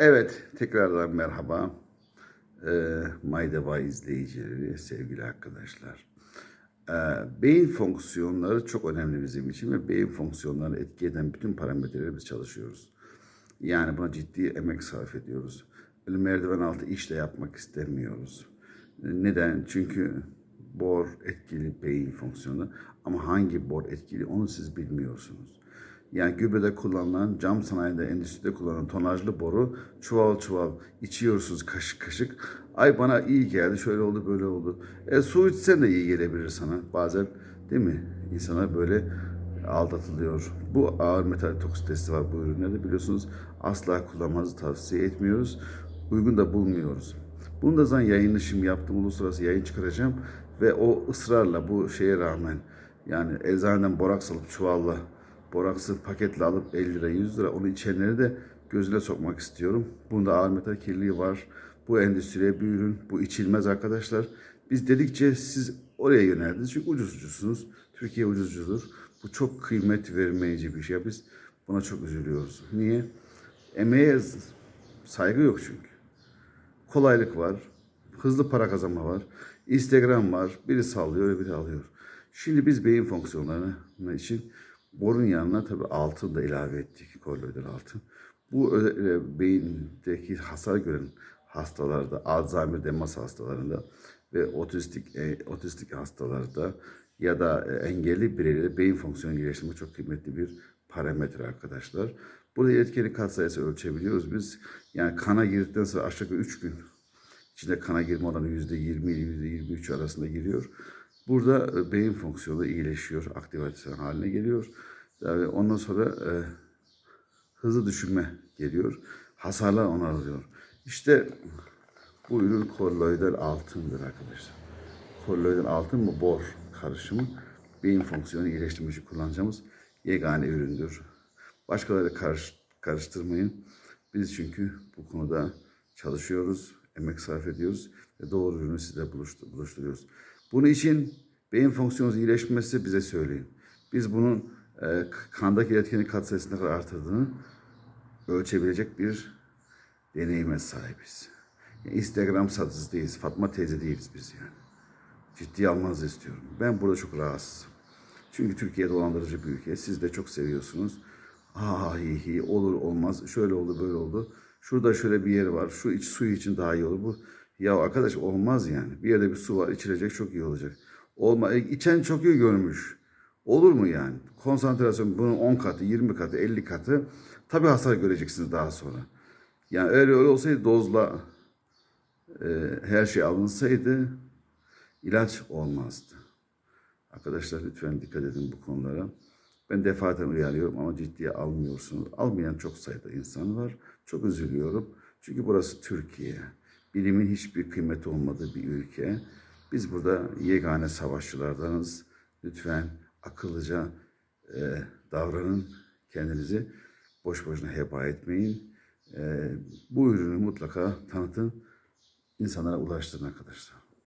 Evet, tekrardan merhaba. Ee, Maydava izleyicileri, sevgili arkadaşlar. Ee, beyin fonksiyonları çok önemli bizim için ve beyin fonksiyonlarını etki eden bütün parametreleri biz çalışıyoruz. Yani buna ciddi emek sarf ediyoruz. Öyle merdiven altı iş de yapmak istemiyoruz. Neden? Çünkü bor etkili beyin fonksiyonu ama hangi bor etkili onu siz bilmiyorsunuz. Yani gübrede kullanılan, cam sanayide, endüstride kullanılan tonajlı boru çuval çuval içiyorsunuz kaşık kaşık. Ay bana iyi geldi, şöyle oldu, böyle oldu. E su içsen de iyi gelebilir sana. Bazen değil mi? İnsana böyle aldatılıyor. Bu ağır metal toksitesi var bu ürünlerde biliyorsunuz. Asla kullanmanızı tavsiye etmiyoruz. Uygun da bulmuyoruz. Bunu da zaten yayını şimdi yaptım. Uluslararası yayın çıkaracağım. Ve o ısrarla bu şeye rağmen yani eczaneden boraks alıp çuvalla boraksı paketle alıp 50 lira 100 lira onu içenleri de gözüne sokmak istiyorum. Bunda ağır metal kirliliği var. Bu endüstriye bir ürün. Bu içilmez arkadaşlar. Biz dedikçe siz oraya yöneldiniz. Çünkü ucuz ucuzsunuz. Türkiye ucuzcudur. Bu çok kıymet vermeyici bir şey. Biz buna çok üzülüyoruz. Niye? Emeğe saygı yok çünkü. Kolaylık var. Hızlı para kazanma var. Instagram var. Biri sallıyor, biri alıyor. Şimdi biz beyin fonksiyonlarına için borun yanına tabii altın da ilave ettik. Kolloidal altın. Bu özellikle beyindeki hasar gören hastalarda, Alzheimer demans hastalarında ve otistik e, otistik hastalarda ya da e, engelli bireylerde beyin fonksiyonu iyileştirme çok kıymetli bir parametre arkadaşlar. Burada etkili kat sayısı ölçebiliyoruz biz. Yani kana girdikten sonra aşağı yukarı 3 gün içinde kana girme oranı %20 ile %23 arasında giriyor. Burada e, beyin fonksiyonu iyileşiyor, aktivasyon haline geliyor. Yani ondan sonra e, hızlı düşünme geliyor. Hasarlar onarılıyor. İşte bu ürün kolloidal altındır arkadaşlar. Kolloidal altın mı bor karışımı beyin fonksiyonu iyileştirmek için kullanacağımız yegane üründür. Başkaları karış, karıştırmayın. Biz çünkü bu konuda çalışıyoruz, emek sarf ediyoruz ve doğru ürünü size buluştur, buluşturuyoruz. Bunun için beyin fonksiyonu iyileşmesi bize söyleyin. Biz bunun e, kandaki iletkenin katsayısını ne kadar artırdığını ölçebilecek bir deneyime sahibiz. Yani Instagram satıcısı değiliz, Fatma teyze değiliz biz yani. Ciddiye almanızı istiyorum. Ben burada çok rahatsızım. Çünkü Türkiye dolandırıcı bir ülke. Siz de çok seviyorsunuz. Ah hi hi olur olmaz. Şöyle oldu böyle oldu. Şurada şöyle bir yer var. Şu iç suyu için daha iyi olur. Bu ya arkadaş olmaz yani. Bir yerde bir su var içilecek çok iyi olacak. Olma e, içen çok iyi görmüş. Olur mu yani? Konsantrasyon bunun 10 katı, 20 katı, 50 katı. Tabii hasar göreceksiniz daha sonra. Yani öyle öyle olsaydı dozla e, her şey alınsaydı ilaç olmazdı. Arkadaşlar lütfen dikkat edin bu konulara. Ben defaten uyarıyorum ama ciddiye almıyorsunuz. Almayan çok sayıda insan var. Çok üzülüyorum. Çünkü burası Türkiye. Bilimin hiçbir kıymeti olmadığı bir ülke. Biz burada yegane savaşçılardanız. Lütfen akıllıca e, davranın. Kendinizi boş boşuna heba etmeyin. E, bu ürünü mutlaka tanıtın. insanlara ulaştırın arkadaşlar.